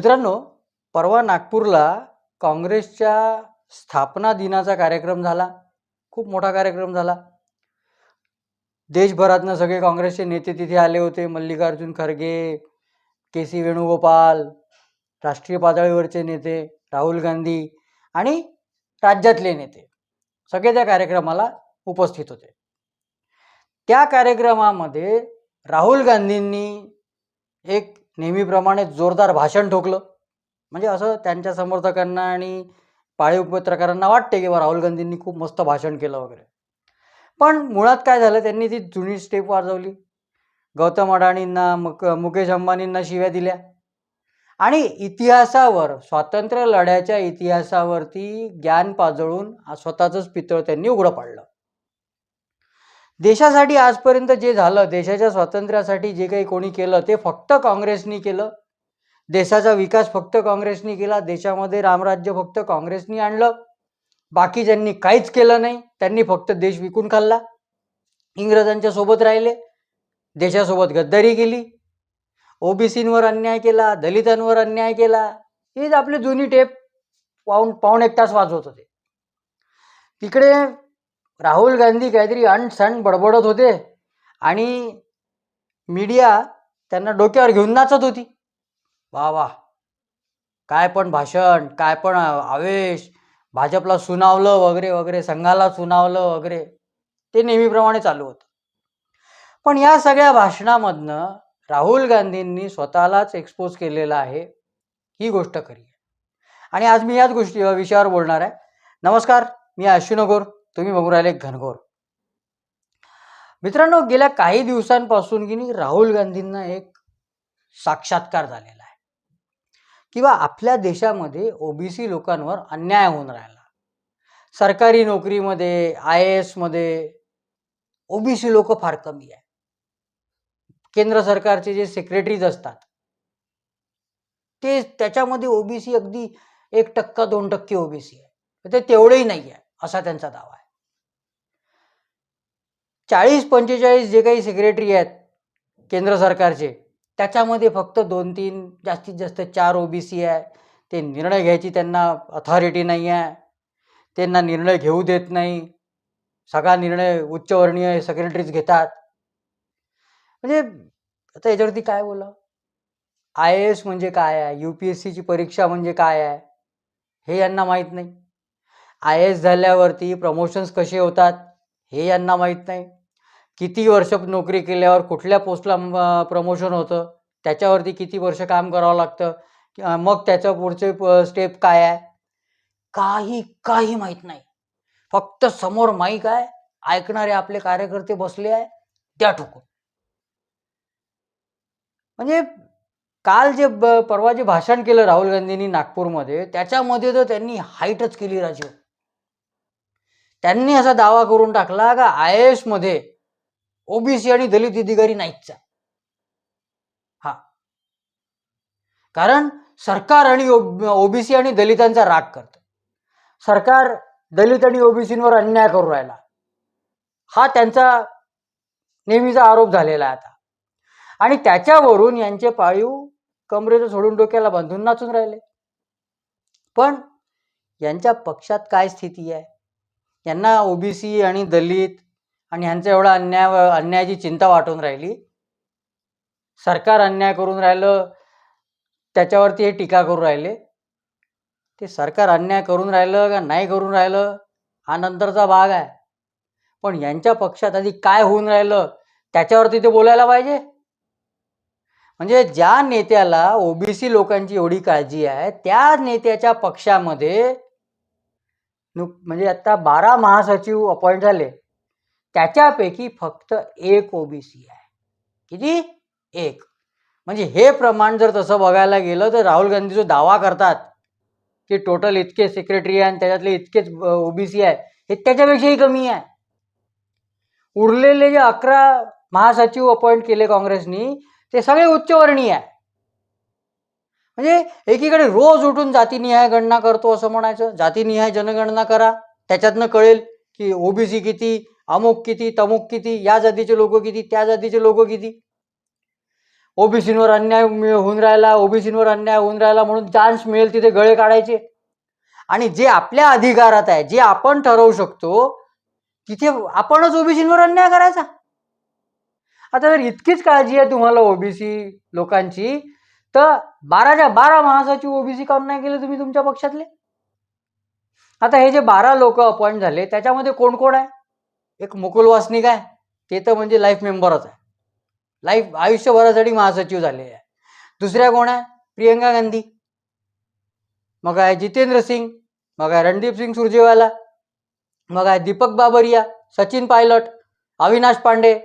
मित्रांनो परवा नागपूरला काँग्रेसच्या स्थापना दिनाचा कार्यक्रम झाला. खूप मोठा कार्यक्रम झाला. देशभरातनं सगळे काँग्रेसचे नेते तिथे आले होते. मल्लिकार्जुन खरगे के सी वेणुगोपाल राष्ट्रीय पातळीवरचे नेते राहुल गांधी आणि राज्यातले नेते सगळे त्या कार्यक्रमाला उपस्थित होते. त्या कार्यक्रमामध्ये राहुल गांधींनी एक नेहमीप्रमाणे जोरदार भाषण ठोकलं. म्हणजे असं त्यांच्या समर्थकांना आणि पाळीव पत्रकारांना वाटते की बा राहुल गांधींनी खूप मस्त भाषण केलं वगैरे. पण मुळात काय झालं? त्यांनी ती जुनी स्टेप वाजवली. गौतम अडाणींना मुक मुकेश अंबानींना शिव्या दिल्या. आणि इतिहासावर स्वातंत्र्य लढ्याच्या इतिहासावरती ज्ञान पाजळून स्वतःचंच पितळ त्यांनी उघडं पाडलं. देशासाठी आजपर्यंत जे झालं देशाच्या स्वातंत्र्यासाठी जे काही कोणी केलं ते फक्त काँग्रेसनी केलं. देशाचा विकास फक्त काँग्रेसनी केला देशामध्ये रामराज्य फक्त काँग्रेसनी आणलं. बाकी ज्यांनी काहीच केलं नाही त्यांनी फक्त देश विकून खाल्ला. इंग्रजांच्या सोबत राहिले देशासोबत गद्दारी केली. ओबीसींवर अन्याय केला दलितांवर अन्याय केला हीच आपली जुनी टेप पाहून पाऊण एक तास वाजवत होते. तिकडे राहुल गांधी काहीतरी अणसण बडबडत होते आणि मीडिया त्यांना डोक्यावर घेऊन नाचत होती. वा वा. काय पण भाषण काय पण आवेश भाजपला सुनावलं वगैरे वगैरे संघाला सुनावलं वगैरे ते नेहमीप्रमाणे चालू होतं. पण या सगळ्या भाषणामधनं राहुल गांधींनी स्वतःलाच एक्सपोज केलेलं आहे ही गोष्ट खरी आहे. आणि आज मी याच गोष्टी विषयावर बोलणार आहे. नमस्कार मी अश्विनगोर तुम्ही बघू राहिले घनघोर. मित्रांनो गेल्या काही दिवसांपासून की नाही राहुल गांधींना एक साक्षात्कार झालेला आहे. किंवा आपल्या देशामध्ये ओबीसी लोकांवर अन्याय होऊन राहिला. सरकारी नोकरीमध्ये आय ए एसमध्ये ओबीसी लोक फार कमी आहे केंद्र सरकारचे जे सेक्रेटरीज असतात ते त्याच्यामध्ये ओबीसी अगदी एक टक्का दोन टक्के ओबीसी आहे ते तेवढेही नाही आहे असा त्यांचा दावा आहे. चाळीस पंचेचाळीस जे काही सेक्रेटरी आहेत केंद्र सरकारचे त्याच्यामध्ये फक्त दोन तीन जास्तीत जास्त चार ओ बी सी आहे. ते निर्णय घ्यायची त्यांना अथॉरिटी नाही आहे. त्यांना निर्णय घेऊ देत नाही. सगळा निर्णय उच्चवर्णीय सेक्रेटरीज घेतात. म्हणजे आता याच्यावरती काय बोला आय ए एस म्हणजे काय आहे? यू पी एस सीची परीक्षा म्हणजे काय आहे? हे यांना माहीत नाही. आय एस झाल्यावरती प्रमोशन्स कसे होतात हे यांना माहीत नाही. किती वर्ष नोकरी केल्यावर कुठल्या पोस्टला प्रमोशन होतं त्याच्यावरती किती वर्ष काम करावं लागतं मग त्याच्या पुढचे स्टेप काय आहे? काही काही माहीत नाही. फक्त समोर माईक आहे ऐकणारे आपले कार्यकर्ते बसले आहे त्या ठोकून. म्हणजे काल जे परवा जे भाषण केलं राहुल गांधींनी नागपूरमध्ये त्याच्यामध्ये तर त्यांनी हाईटच केली राजीव त्यांनी असा दावा करून टाकला का आय एसमध्ये ओबीसी आणि दलित अधिकारी नाहीच हा. कारण सरकार आणि ओबीसी आणि दलितांचा राग करत. सरकार दलित आणि ओबीसींवर अन्याय करू राहिला. हा त्यांचा नेहमीचा आरोप झालेला आहे आता. आणि त्याच्यावरून यांचे पाळीव कमरेचं सोडून डोक्याला बांधून नाचून राहिले. पण यांच्या पक्षात काय स्थिती आहे? यांना ओबीसी आणि दलित आणि ह्यांचा एवढा अन्याय अन्यायाची चिंता वाटून राहिली. सरकार अन्याय करून राहिलं त्याच्यावरती हे टीका करून राहिले. ते सरकार अन्याय करून राहिलं का नाही करून राहिलं हा नंतरचा भाग आहे. पण यांच्या पक्षात आधी काय होऊन राहिलं त्याच्यावरती ते बोलायला पाहिजे. म्हणजे ज्या नेत्याला ओबीसी लोकांची एवढी काळजी आहे त्या नेत्याच्या पक्षामध्ये म्हणजे आता बारा महासचिव अपॉइंट झाले. त्याच्यापैकी फक्त एक ओबीसी आहे. किती? एक. म्हणजे हे प्रमाण जर तसं बघायला गेलं तर राहुल गांधी जो दावा करतात की टोटल इतके सेक्रेटरी आहे आणि त्याच्यातले इतकेच ओबीसी आहे हे त्याच्यापेक्षाही कमी आहे. उरलेले जे अकरा महासचिव अपॉइंट केले काँग्रेसनी ते सगळे उच्चवर्णीय आहे. म्हणजे एकीकडे रोज उठून जातीनिहाय गणना करतो असं म्हणायचं. जातीनिहाय जनगणना करा. त्याच्यातनं कळेल की ओबीसी किती अमुक किती तमुक किती या जातीचे लोक किती त्या जातीचे लोक किती. ओबीसींवर अन्याय होऊन राहिला ओबीसींवर अन्याय होऊन राहिला म्हणून चान्स मिळेल तिथे गळे काढायचे. आणि जे आपल्या अधिकारात आहे जे आपण ठरवू शकतो तिथे आपणच ओबीसींवर अन्याय करायचा. आता जर इतकीच काळजी आहे तुम्हाला ओबीसी लोकांची तर बाराच्या बारा माणसाची ओबीसी काऊन नाही केले तुम्ही तुमच्या पक्षातले? आता हे जे बारा लोक अपॉइंट झाले त्याच्यामध्ये कोण कोण आहे? एक मुकुल वासनिक आहे. ते तर म्हणजे लाईफ मेंबरच आहे. लाईफ आयुष्यभरासाठी महासचिव झालेले आहे. दुसऱ्या कोण आहे? प्रियंका गांधी. मग आहे जितेंद्र सिंग. मग आहे रणदीप सिंग सुरजेवाला. मग आहे दीपक बाबरिया सचिन पायलट अविनाश पांडे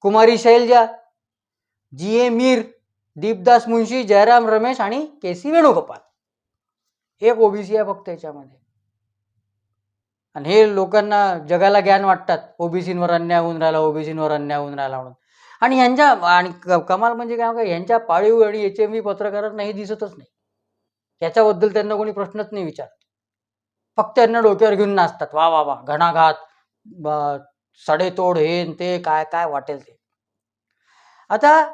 कुमारी शैलजा जी ए मीर दीपदास मुंशी जयराम रमेश आणि के सी वेणुगोपाल. एक ओबीसी आहे फक्त याच्यामध्ये. आणि हे लोकांना जगाला ज्ञान वाटतात. ओबीसींवर अन्याय होऊन राहिला ओबीसींवर अन्याय होऊन राहिला म्हणून. आणि ह्यांच्या आणि कमाल म्हणजे काय यांच्या का, ह्यांच्या पाळीव आणि एच एम व्ही पत्रकारांना हे दिसतच नाही. याच्याबद्दल त्यांना कोणी प्रश्नच नाही विचारत. फक्त त्यांना डोक्यावर घेऊन नाचतात. वा वा वा घणाघात ब- सडेतोड हे ते काय काय वाटेल ते. आता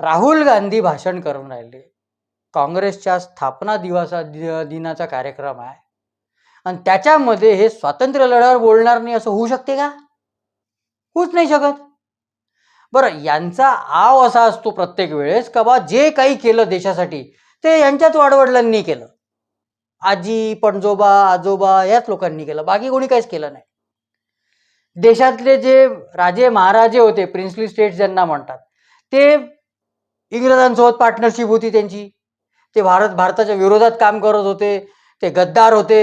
राहुल गांधी भाषण करून राहिले. काँग्रेसच्या स्थापना दिवसा दि- दिनाचा कार्यक्रम आहे. आणि त्याच्यामध्ये हे स्वातंत्र्य लढ्यावर बोलणार नाही असं होऊ शकते का? होऊच नाही शकत. बरं यांचा आव असा असतो प्रत्येक वेळेस का बा जे काही केलं देशासाठी ते यांच्याच वाडवडिलांनी केलं. आजी पणजोबा आजोबा याच लोकांनी केलं. बाकी कोणी काहीच केलं नाही. देशातले जे राजे महाराजे होते प्रिन्सली स्टेट ज्यांना म्हणतात ते इंग्रजांसोबत पार्टनरशिप होती त्यांची. ते भारत भारताच्या विरोधात काम करत होते. ते गद्दार होते.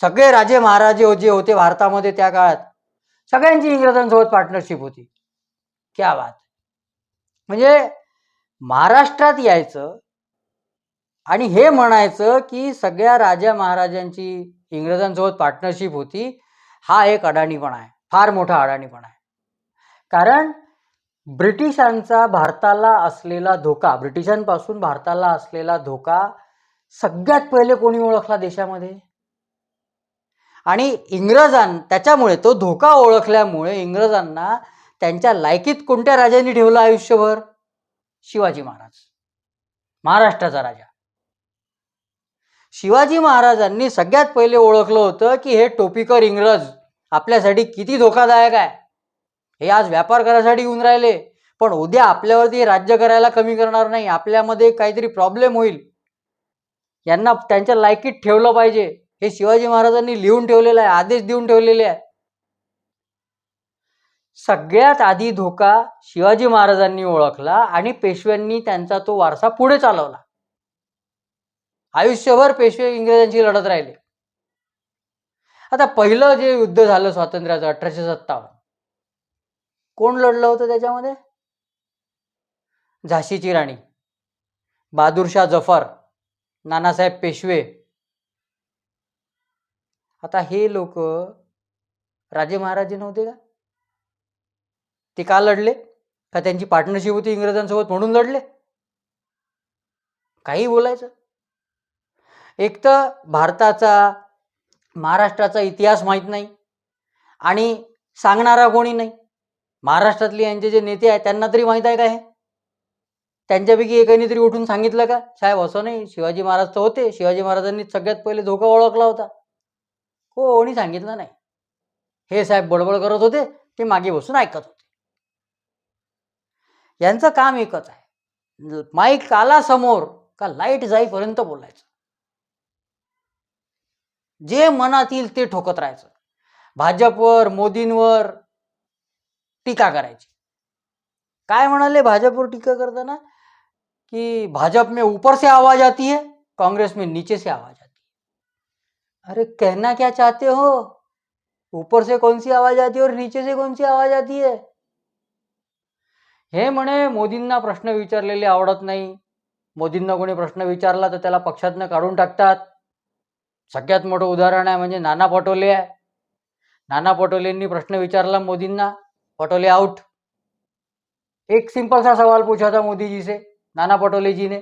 सगळे राजे महाराजे जे होते भारतामध्ये त्या काळात सगळ्यांची इंग्रजांसोबत पार्टनरशिप होती. क्या बात. म्हणजे महाराष्ट्रात यायचं आणि हे म्हणायचं की सगळ्या राजा महाराजांची इंग्रजांसोबत पार्टनरशिप होती हा एक अडाणीपणा आहे. फार मोठा अडाणीपणा आहे. कारण ब्रिटिशांचा भारताला असलेला धोका ब्रिटिशांपासून भारताला असलेला धोका सगळ्यात पहिले कोणी ओळखला देशामध्ये? आणि इंग्रजां त्याच्यामुळे तो धोका ओळखल्यामुळे इंग्रजांना त्यांच्या लायकीत कोणत्या राजांनी ठेवलं आयुष्यभर? शिवाजी महाराज. महाराष्ट्राचा राजा. शिवाजी महाराजांनी सगळ्यात पहिले ओळखलं होतं की हे टोपीकर इंग्रज आपल्यासाठी किती धोकादायक आहे. हे आज व्यापार करायसाठी येऊन राहिले. पण उद्या आपल्यावरती राज्य करायला कमी करणार नाही. आपल्यामध्ये काहीतरी प्रॉब्लेम होईल. यांना त्यांच्या लायकीत ठेवलं पाहिजे. हे शिवाजी महाराजांनी लिहून ठेवलेलं आहे. आदेश देऊन ठेवलेले आहे. सगळ्यात आधी धोका शिवाजी महाराजांनी ओळखला आणि पेशव्यांनी त्यांचा तो वारसा पुढे चालवला. आयुष्यभर पेशवे इंग्रजांशी लढत राहिले. आता पहिलं जे युद्ध झालं स्वातंत्र्याचं अठराशे सत्तावन्न. कोण लढलं होतं त्याच्यामध्ये? झाशीची राणी बहादूरशाह जफर नानासाहेब पेशवे. आता हे लोक राजे महाराजे नव्हते का? ते का लढले? का त्यांची पार्टनरशिप होती इंग्रजांसोबत म्हणून लढले? काही बोलायचं? एक तर भारताचा महाराष्ट्राचा इतिहास माहीत नाही आणि सांगणारा कोणी नाही. महाराष्ट्रातले यांचे जे नेते आहेत त्यांना तरी माहीत आहे का हे? त्यांच्यापैकी एकाने तरी उठून सांगितलं का? साहेब असं नाही. शिवाजी महाराज तर होते. शिवाजी महाराजांनी सगळ्यात पहिले धोका ओळखला होता. कोणी सांगितलं नाही. हे साहेब बडबड करत होते. ते मागे बसून ऐकत होते. यांचं काम एकच आहे. माईक आला समोर का लाइट जाईपर्यंत बोलायचं. जे मनात येईल ते ठोकत राहायचं. भाजपवर मोदींवर टीका करायची. काय म्हणाले भाजपवर टीका करताना? की भाजप में ऊपर से आवाज आती है कांग्रेस में नीचे से आवाज आती है. अरे कहना क्या चाहते हो? ऊपर से कौन सी आवाज आती है और नीचे से कौन सी आवाज आती है? हे म्हणे मोदींना प्रश्न विचारलेले आवडत नाही. मोदींना कोणी प्रश्न विचारला तर त्याला पक्षातनं काढून टाकतात. सगळ्यात मोठं उदाहरण आहे म्हणजे नाना पटोले आहे. नाना पटोलेंनी प्रश्न विचारला मोदींना. पटोले आउट एक सिंपल सा सवाल पूछा था मोदी जी से नाना पटोले जी ने।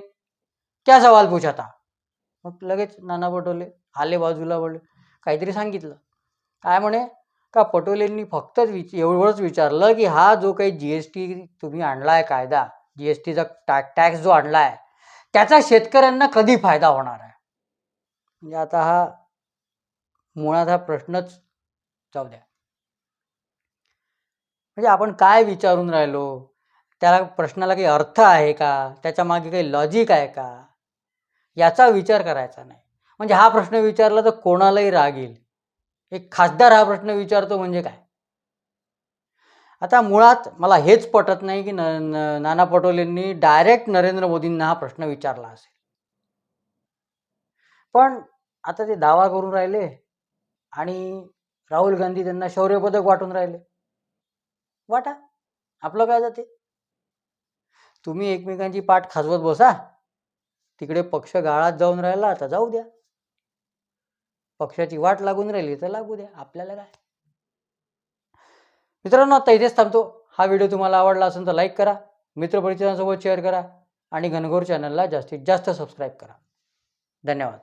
क्या सवाल पूछा था? मग लगेच नाना पटोले आले बाजूला बोलले काहीतरी सांगितलं. काय म्हणे? का पटोलेंनी फक्तच विच एवढंच विचारलं की हा जो काही जी एस टी तुम्ही आणला आहे कायदा जी एस टीचा टॅक्स जो आणला आहे त्याचा शेतकऱ्यांना कधी फायदा होणार आहे? म्हणजे आता हा मुळात हा प्रश्नच जाऊ द्या. म्हणजे आपण काय विचारून राहिलो? त्याला प्रश्नाला काही अर्थ आहे का? त्याच्यामागे काही लॉजिक आहे का? याचा विचार करायचा नाही. म्हणजे हा प्रश्न विचारला तर कोणालाही राग येईल. एक खासदार हा प्रश्न विचारतो म्हणजे काय? आता मुळात मला हेच पटत नाही की न न- नाना पटोलेंनी डायरेक्ट नरेंद्र मोदींना हा प्रश्न विचारला असेल. पण आता ते दावा करून राहिले आणि राहुल गांधी त्यांना शौर्य पदक वाटून राहिले. वाटा आपलं काय जाते? तुम्ही एकमेकांची पाठ खाजवत बसा. तिकडे पक्ष गाळात जाऊन राहिला तर जाऊ द्या. पक्षाची वाट लागून राहिली तर लागू द्या. आपल्याला काय? मित्रांनो आता इथेच थांबतो. हा व्हिडिओ तुम्हाला आवडला असेल तर लाईक करा. मित्रपरिचितांसोबत शेअर करा. आणि घनघोर चॅनलला जास्तीत जास्त सबस्क्राईब करा. धन्यवाद.